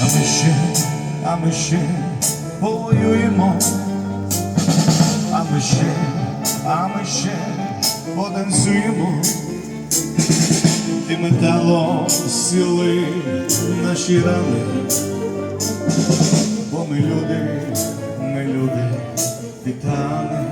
А ми ще, а ми ще повоюємо, а ми ще, а ми ще потанцюємо, ти металом сили наші рани, бо ми люди, ми люди, титани.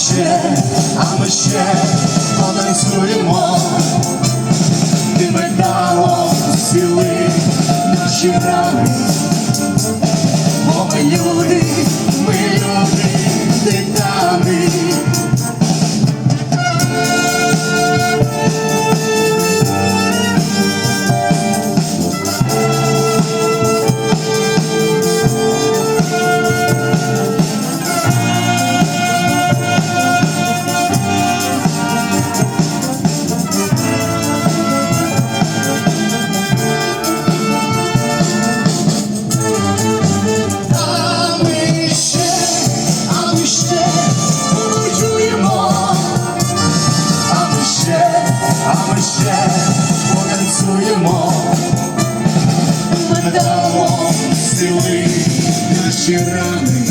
ще, а ми ще потанцюємо, ти металом сіли наші рани. Ще потанцюємо, металом сили наші рани,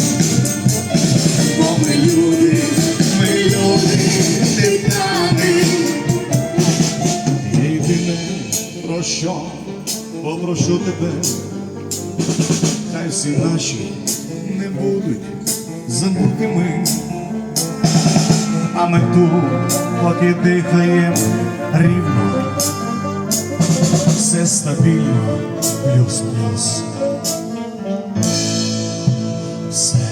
бо ми люди, ми люди, титани. Єдине, про що попрошу тебе. Хай всі наші не будуть забутими, а ми тут, поки дихаєм рівно, все стабільно, плюс-плюс. Все